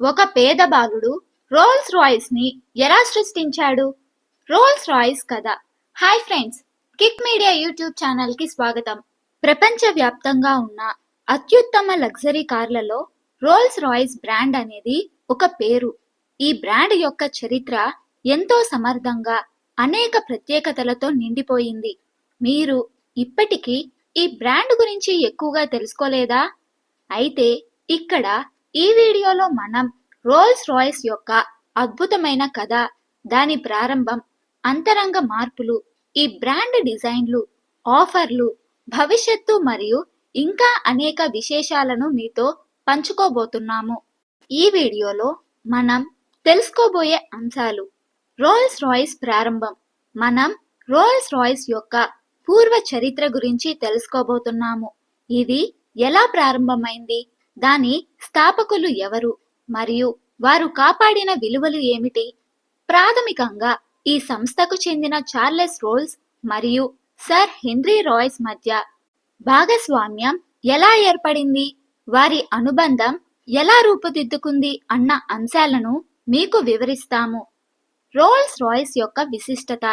ఒక పేద బాలుడు రోల్స్ రాయ్స్ని ఎలా సృష్టించాడు? రోల్స్ రాయ్స్ కథ. Hi friends Kick Media YouTube ఛానల్కి స్వాగతం. ప్రపంచ వ్యాప్తంగా ఉన్న అత్యుత్తమ లగ్జరీ కార్లలో రోల్స్ రాయ్స్ బ్రాండ్ అనేది ఒక పేరు. ఈ బ్రాండ్ యొక్క చరిత్ర ఎంతో సమర్థంగా అనేక ప్రత్యేకతలతో నిండిపోయింది. మీరు ఇప్పటికీ ఈ బ్రాండ్ గురించి ఎక్కువగా తెలుసుకోలేదా? అయితే ఇక్కడ ఈ వీడియోలో మనం రోల్స్ రాయ్స్ యొక్క అద్భుతమైన కథ దాని ప్రారంభం అంతరంగ మార్పులు ఈ బ్రాండ్ డిజైన్లు ఆఫర్లు భవిష్యత్తు మరియు ఇంకా అనేక విశేషాలను మీతో పంచుకోబోతున్నాము. ఈ వీడియోలో మనం తెలుసుకోబోయే అంశాలు రోల్స్ రాయ్స్ ప్రారంభం. మనం రోల్స్ రాయ్స్ యొక్క పూర్వ చరిత్ర గురించి తెలుసుకోబోతున్నాము. ఇది ఎలా ప్రారంభమైంది? దాని స్థాపకులు ఎవరు? మరియు వారు కాపాడిన విలువలు ఏమిటి? ప్రాథమికంగా ఈ సంస్థకు చెందిన చార్లెస్ రోల్స్ మరియు సర్ హెన్రీ రాయ్స్ మధ్య భాగస్వామ్యం ఎలా ఏర్పడింది? వారి అనుబంధం ఎలా రూపుదిద్దుకుంది అన్న అంశాలను మీకు వివరిస్తాము. రోల్స్ రాయ్స్ యొక్క విశిష్టత.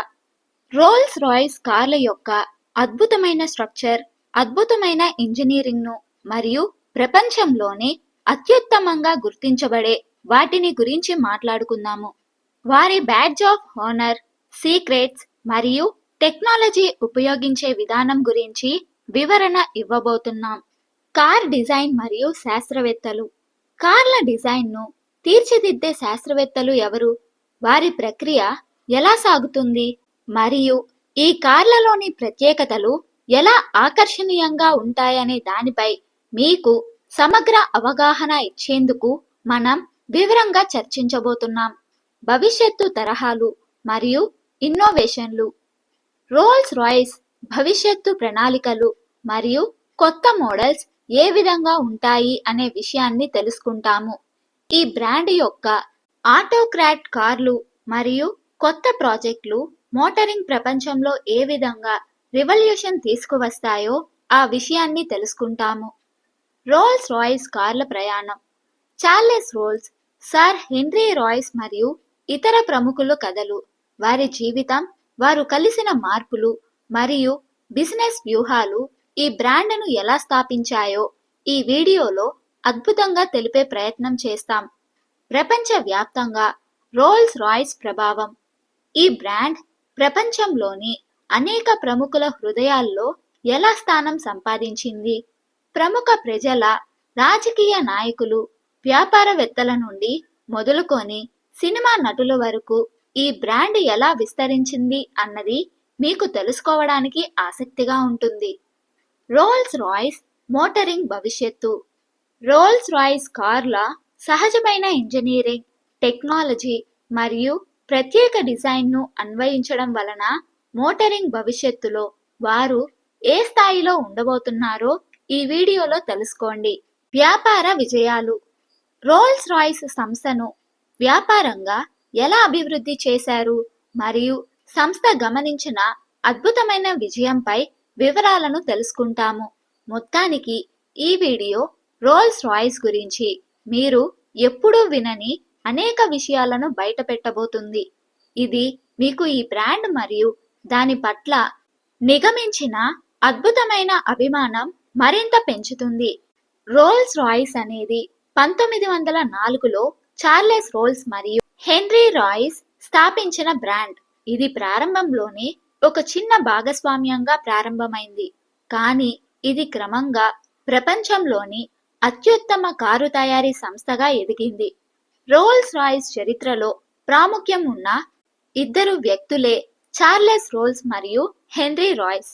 రోల్స్ రాయ్స్ కార్ల యొక్క అద్భుతమైన స్ట్రక్చర్ అద్భుతమైన ఇంజనీరింగ్ను మరియు ప్రపంచంలోనే అత్యుత్తమంగా గుర్తించబడే వాటిని గురించి మాట్లాడుకుందాము. వారి బ్యాడ్జ్ ఆఫ్ హానర్ సీక్రెట్స్ మరియు టెక్నాలజీ ఉపయోగించే విధానం గురించి వివరణ ఇవ్వబోతున్నాం. కార్ డిజైన్ మరియు శాస్త్రవేత్తలు. కార్ల డిజైన్ను తీర్చిదిద్దే శాస్త్రవేత్తలు ఎవరు? వారి ప్రక్రియ ఎలా సాగుతుంది? మరియు ఈ కార్లలోని ప్రత్యేకతలు ఎలా ఆకర్షణీయంగా ఉంటాయనే దానిపై మీకు సమగ్ర అవగాహన ఇచ్చేందుకు మనం వివరంగా చర్చించబోతున్నాం. భవిష్యత్తు తరహాలు మరియు ఇన్నోవేషన్లు రోల్స్ రాయిస్ భవిష్యత్తు ప్రణాళికలు మరియు కొత్త మోడల్స్ ఏ విధంగా ఉంటాయి అనే విషయాన్ని తెలుసుకుంటాము. ఈ బ్రాండ్ యొక్క ఆటోక్రాట్ కార్లు మరియు కొత్త ప్రాజెక్టులు మోటరింగ్ ప్రపంచంలో ఏ విధంగా రివల్యూషన్ తీసుకువస్తాయో ఆ విషయాన్ని తెలుసుకుంటాము. రోల్స్ రాయిస్ కార్ల ప్రయాణం. Charles Rolls sir Henry Royce మరియు ఇతర ప్రముఖుల కథలు. వారి జీవితం వారు కలిసిన మార్పులు మరియు బిజినెస్ వ్యూహాలు ఈ బ్రాండ్ను ఎలా స్థాపించాయో ఈ వీడియోలో అద్భుతంగా తెలిపే ప్రయత్నం చేస్తాం. ప్రపంచవ్యాప్తంగా రోల్స్ రాయ్స్ ప్రభావం. ఈ బ్రాండ్ ప్రపంచంలోని అనేక ప్రముఖుల హృదయాల్లో ఎలా స్థానం సంపాదించింది? ప్రముఖ ప్రజల రాజకీయ నాయకులు వ్యాపారవేత్తల నుండి మొదలుకొని సినిమా నటుల వరకు ఈ బ్రాండ్ ఎలా విస్తరించింది అన్నది మీకు తెలుసుకోవడానికి ఆసక్తిగా ఉంటుంది. రోల్స్ రాయ్స్ మోటరింగ్ భవిష్యత్తు. రోల్స్ రాయ్స్ కార్ల సహజమైన ఇంజనీరింగ్ టెక్నాలజీ మరియు ప్రత్యేక డిజైన్ను అన్వయించడం వలన మోటరింగ్ భవిష్యత్తులో వారు ఏ స్థాయిలో ఉండబోతున్నారో ఈ వీడియోలో తెలుసుకోండి. వ్యాపార విజయాలు. రోల్స్ రాయిస్ సంస్థను వ్యాపారంగా ఎలా అభివృద్ధి చేశారు? మరియు సంస్థ గమనించిన అద్భుతమైన విజయంపై వివరాలను తెలుసుకుంటాము. మొత్తానికి ఈ వీడియో రోల్స్ రాయిస్ గురించి. మీరు ఎప్పుడూ వినని అనేక విషయాలను బయట పెట్టబోతుంది ఇది మీకు ఈ బ్రాండ్ మరియు దాని పట్ల నిగమించిన అద్భుతమైన అభిమానం మరింత పెంచుతుంది. రోల్స్ రాయిస్ అనేది పంతొమ్మిది వందల నాలుగులో చార్లెస్ రోల్స్ మరియు హెన్రీ రాయిస్ స్థాపించిన బ్రాండ్. ఇది ప్రారంభంలోనే ఒక చిన్న భాగస్వామ్యంగా ప్రారంభమైంది. కానీ ఇది క్రమంగా ప్రపంచంలోని అత్యుత్తమ కారు తయారీ సంస్థగా ఎదిగింది. రోల్స్ రాయిస్ చరిత్రలో ప్రాముఖ్యం ఉన్న ఇద్దరు వ్యక్తులే చార్లెస్ రోల్స్ మరియు హెన్రీ రాయ్స్.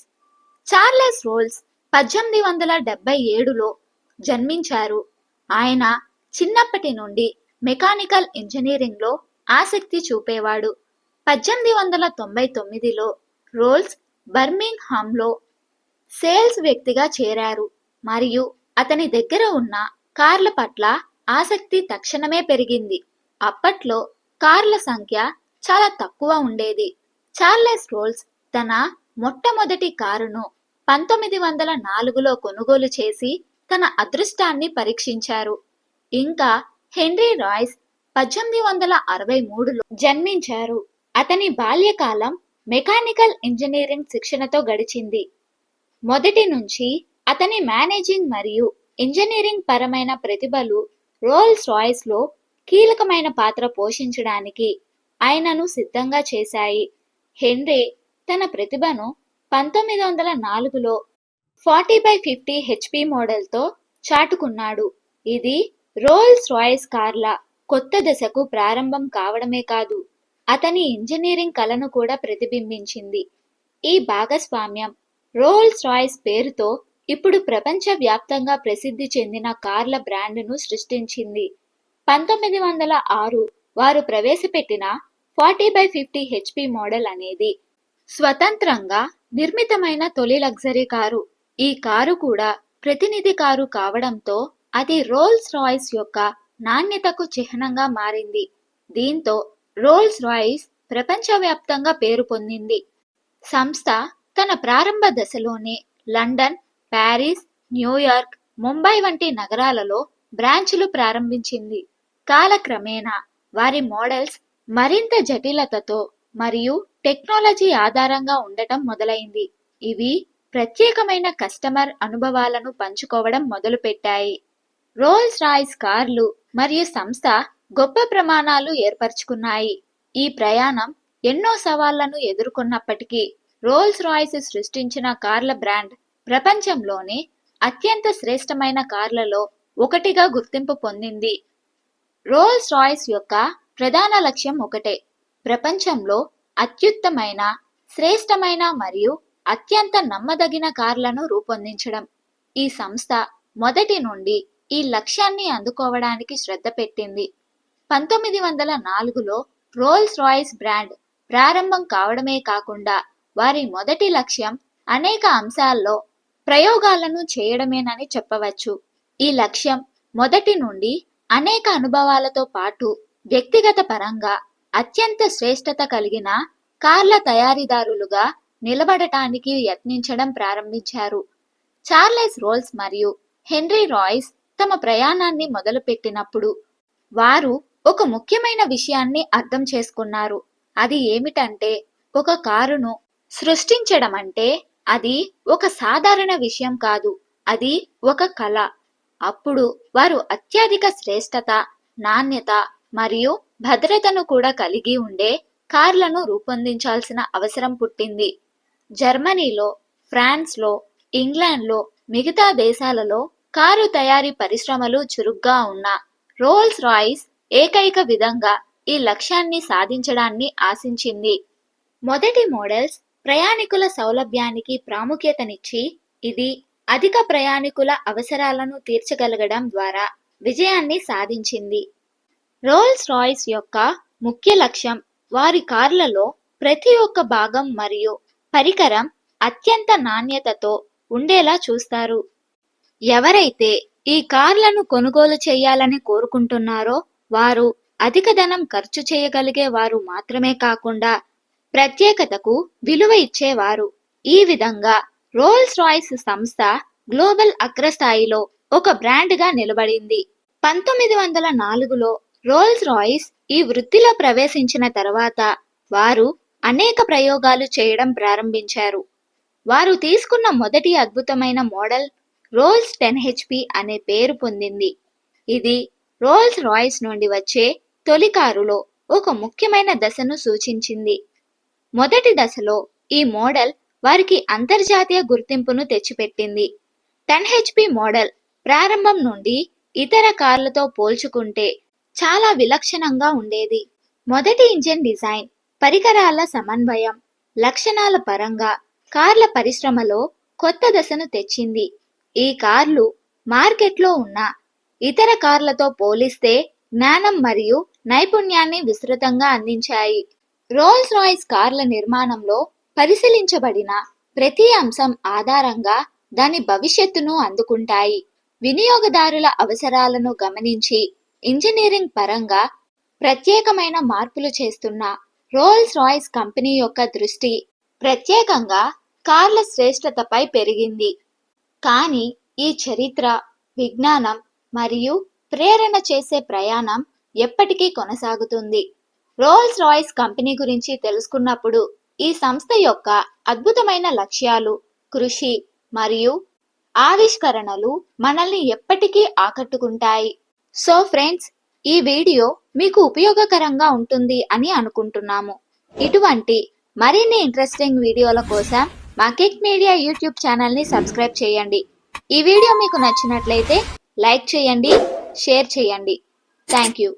చార్లెస్ రోల్స్ పద్దెనిమిది వందల డెబ్బై ఏడులో జన్మించారు. ఆయన చిన్నప్పటి నుండి మెకానికల్ ఇంజనీరింగ్లో ఆసక్తి చూపేవాడు. పద్దెనిమిది వందల తొంభై తొమ్మిదిలో రోల్స్ బర్మింగ్హామ్లో సేల్స్ వ్యక్తిగా చేరారు. మరియు అతని దగ్గర ఉన్న కార్ల పట్ల ఆసక్తి తక్షణమే పెరిగింది. అప్పట్లో కార్ల సంఖ్య చాలా తక్కువ ఉండేది. చార్లెస్ రోల్స్ తన మొట్టమొదటి కారును పంతొమ్మిది వందల నాలుగులో కొనుగోలు చేసి తన అదృష్టాన్ని పరీక్షించారు. ఇంకా హెన్రీ రాయ్స్ పద్దెనిమిది వందల అరవై మూడులో జన్మించారు. అతని బాల్యకాలం మెకానికల్ ఇంజనీరింగ్ శిక్షణతో గడిచింది. మొదటి నుంచి అతని మేనేజింగ్ మరియు ఇంజనీరింగ్ పరమైన ప్రతిభలు రోల్స్ రాయ్స్లో కీలకమైన పాత్ర పోషించడానికి ఆయనను సిద్ధంగా చేశాయి. హెన్రీ తన ప్రతిభను పంతొమ్మిది వందల నాలుగులో ఫార్టీ బై ఫిఫ్టీ హెచ్పి మోడల్తో చాటుకున్నాడు. ఇది రోల్స్ రాయ్స్ కార్ల కొత్త దశకు ప్రారంభం కావడమే కాదు అతని ఇంజనీరింగ్ కళను కూడా ప్రతిబింబించింది. ఈ భాగస్వామ్యం రోల్స్ రాయ్స్ పేరుతో ఇప్పుడు ప్రపంచవ్యాప్తంగా ప్రసిద్ధి చెందిన కార్ల బ్రాండ్ను సృష్టించింది. పంతొమ్మిది వందల ఆరు వారు ప్రవేశపెట్టిన forty by fifty HP model అనేది స్వతంత్రంగా నిర్మితమైన తొలి లగ్జరీ కారు. ఈ కారు కూడా ప్రతినిధి కారు కావడంతో అది రోల్స్ రాయ్స్ యొక్క నాణ్యతకు చిహ్నంగా మారింది. దీంతో రోల్స్ రాయిస్ ప్రపంచవ్యాప్తంగా పేరు పొందింది. సంస్థ తన ప్రారంభ దశలోనే లండన్ ప్యారిస్ న్యూయార్క్ ముంబై వంటి నగరాలలో బ్రాంచులు ప్రారంభించింది. కాలక్రమేణా వారి మోడల్స్ మరింత జటిలతతో మరియు టెక్నాలజీ ఆధారంగా ఉండటం మొదలైంది. ఇవి ప్రత్యేకమైన కస్టమర్ అనుభవాలను పంచుకోవడం మొదలుపెట్టాయి. రోల్స్ రాయ్స్ కార్లు మరియు సంస్థ గొప్ప ప్రమాణాలు ఏర్పరచుకున్నాయి. ఈ ప్రయాణం ఎన్నో సవాళ్ళను ఎదుర్కొన్నప్పటికీ రోల్స్ రాయ్స్ సృష్టించిన కార్ల బ్రాండ్ ప్రపంచంలోనే అత్యంత శ్రేష్టమైన కార్లలో ఒకటిగా గుర్తింపు పొందింది. రోల్స్ రాయ్స్ యొక్క ప్రధాన లక్ష్యం ఒకటే ప్రపంచంలో అత్యుత్తమైన శ్రేష్టమైన మరియు అత్యంత నమ్మదగిన కార్లను రూపొందించడం. ఈ సంస్థ మొదటి నుండి ఈ లక్ష్యాన్ని అందుకోవడానికి శ్రద్ధ పెట్టింది. పంతొమ్మిది వందల నాలుగులో రోల్స్ రాయ్స్ బ్రాండ్ ప్రారంభం కావడమే కాకుండా వారి మొదటి లక్ష్యం అనేక అంశాల్లో ప్రయోగాలను చేయడమేనని చెప్పవచ్చు. ఈ లక్ష్యం మొదటి నుండి అనేక అనుభవాలతో పాటు వ్యక్తిగత పరంగా అత్యంత శ్రేష్టత కలిగిన కార్ల తయారీదారులుగా నిలబడటానికి యత్నించడం ప్రారంభించారు. చార్లెస్ రోల్స్ మరియు హెన్రీ రాయ్స్ తమ ప్రయాణాన్ని మొదలుపెట్టినప్పుడు వారు ఒక ముఖ్యమైన విషయాన్ని అర్థం చేసుకున్నారు. అది ఏమిటంటే ఒక కారును సృష్టించడం అంటే అది ఒక సాధారణ విషయం కాదు అది ఒక కళ. అప్పుడు వారు అత్యధిక శ్రేష్టత నాణ్యత మరియు భద్రతను కూడా కలిగి ఉండే కార్లను రూపొందించాల్సిన అవసరం పుట్టింది. జర్మనీలో ఫ్రాన్స్లో ఇంగ్లాండ్లో మిగతా దేశాలలో కారు తయారీ పరిశ్రమలు చురుగ్గా ఉన్న రోల్స్ రాయిస్ ఏకైక విధంగా ఈ లక్ష్యాన్ని సాధించడాన్ని ఆశించింది. మొదటి మోడల్స్ ప్రయాణికుల సౌలభ్యానికి ప్రాముఖ్యతనిచ్చి ఇది అధిక ప్రయాణికుల అవసరాలను తీర్చగలగడం ద్వారా విజయాన్ని సాధించింది. రోల్స్ రాయ్స్ యొక్క ముఖ్య లక్ష్యం వారి కార్లలో ప్రతి ఒక్క భాగం మరియు పరికరం అత్యంత నాణ్యతతో ఉండేలా చూస్తారు. ఎవరైతే ఈ కార్లను కొనుగోలు చేయాలని కోరుకుంటున్నారో వారు అధిక ధనం ఖర్చు చేయగలిగే వారు మాత్రమే కాకుండా ప్రత్యేకతకు విలువ ఇచ్చేవారు. ఈ విధంగా రోల్స్ రాయ్స్ సంస్థ గ్లోబల్ అగ్రస్థాయిలో ఒక బ్రాండ్గా నిలబడింది. పంతొమ్మిది వందల నాలుగులో రోల్స్ రాయిస్ ఈ వృత్తిలో ప్రవేశించిన తర్వాత వారు అనేక ప్రయోగాలు చేయడం ప్రారంభించారు. వారు తీసుకున్న మొదటి అద్భుతమైన మోడల్ రోల్స్ టెన్ హెచ్పి అనే పేరు పొందింది. ఇది రోల్స్ రాయిస్ నుండి వచ్చే తొలి కారులో ఒక ముఖ్యమైన దశను సూచించింది. మొదటి దశలో ఈ మోడల్ వారికి అంతర్జాతీయ గుర్తింపును తెచ్చిపెట్టింది. టెన్ హెచ్పి మోడల్ ప్రారంభం నుండి ఇతర కార్లతో పోల్చుకుంటే చాలా విలక్షణంగా ఉండేది. మొదటి ఇంజిన్ డిజైన్ పరికరాల సమన్వయం లక్షణాల పరంగా కార్ల పరిశ్రమలో కొత్త దశను తెచ్చింది. ఈ కార్లు మార్కెట్లో ఉన్న ఇతర కార్లతో పోలిస్తే జ్ఞానం మరియు నైపుణ్యాన్ని విస్తృతంగా అందించాయి. రోల్స్ రాయ్స్ కార్ల నిర్మాణంలో పరిశీలించబడిన ప్రతి అంశం ఆధారంగా దాని భవిష్యత్తును అందుకుంటాయి. వినియోగదారుల అవసరాలను గమనించి ఇంజనీరింగ్ పరంగా ప్రత్యేకమైన మార్పులు చేస్తున్న రోల్స్ రాయ్స్ కంపెనీ యొక్క దృష్టి ప్రత్యేకంగా కార్ల శ్రేష్టతపై పెరిగింది. కానీ ఈ చరిత్ర విజ్ఞానం మరియు ప్రేరణ చేసే ప్రయాణం ఎప్పటికీ కొనసాగుతుంది. రోల్స్ రాయ్స్ కంపెనీ గురించి తెలుసుకున్నప్పుడు ఈ సంస్థ యొక్క అద్భుతమైన లక్ష్యాలు కృషి మరియు ఆవిష్కరణలు మనల్ని ఎప్పటికీ ఆకట్టుకుంటాయి. సో ఫ్రెండ్స్ ఈ వీడియో మీకు ఉపయోగకరంగా ఉంటుంది అని అనుకుంటున్నాము. ఇటువంటి మరిన్ని ఇంట్రెస్టింగ్ వీడియోల కోసం మా కిక్ మీడియా యూట్యూబ్ ఛానల్ని సబ్స్క్రైబ్ చేయండి. ఈ వీడియో మీకు నచ్చినట్లయితే లైక్ చేయండి షేర్ చేయండి. Thank you